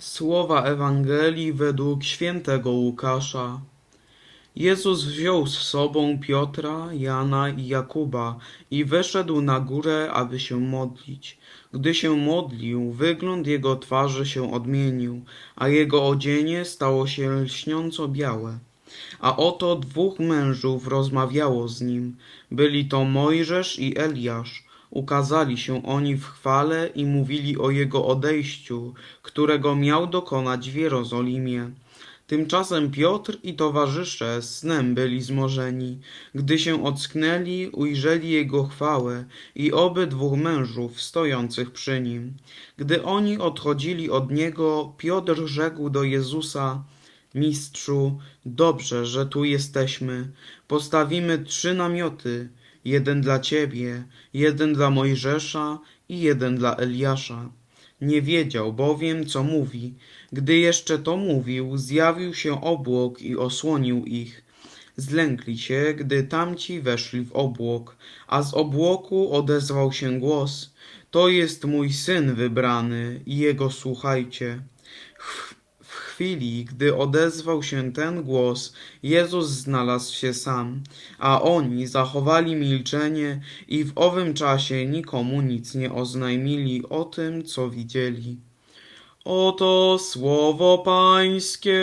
Słowa Ewangelii według świętego Łukasza. Jezus wziął z sobą Piotra, Jana i Jakuba i wyszedł na górę, aby się modlić. Gdy się modlił, wygląd jego twarzy się odmienił, a jego odzienie stało się lśniąco białe. A oto dwóch mężów rozmawiało z nim. Byli to Mojżesz i Eliasz. Ukazali się oni w chwale i mówili o jego odejściu, którego miał dokonać w Jerozolimie. Tymczasem Piotr i towarzysze snem byli zmorzeni. Gdy się ocknęli, ujrzeli jego chwałę i obydwóch mężów stojących przy nim. Gdy oni odchodzili od niego, Piotr rzekł do Jezusa: Mistrzu, dobrze, że tu jesteśmy. Postawimy trzy namioty: jeden dla ciebie, jeden dla Mojżesza i jeden dla Eliasza. Nie wiedział bowiem, co mówi. Gdy jeszcze to mówił, zjawił się obłok i osłonił ich. Zlękli się, gdy tamci weszli w obłok, a z obłoku odezwał się głos: To jest mój syn wybrany, i jego słuchajcie. Chwili, gdy odezwał się ten głos, Jezus znalazł się sam, a oni zachowali milczenie i w owym czasie nikomu nic nie oznajmili o tym, co widzieli. Oto słowo Pańskie.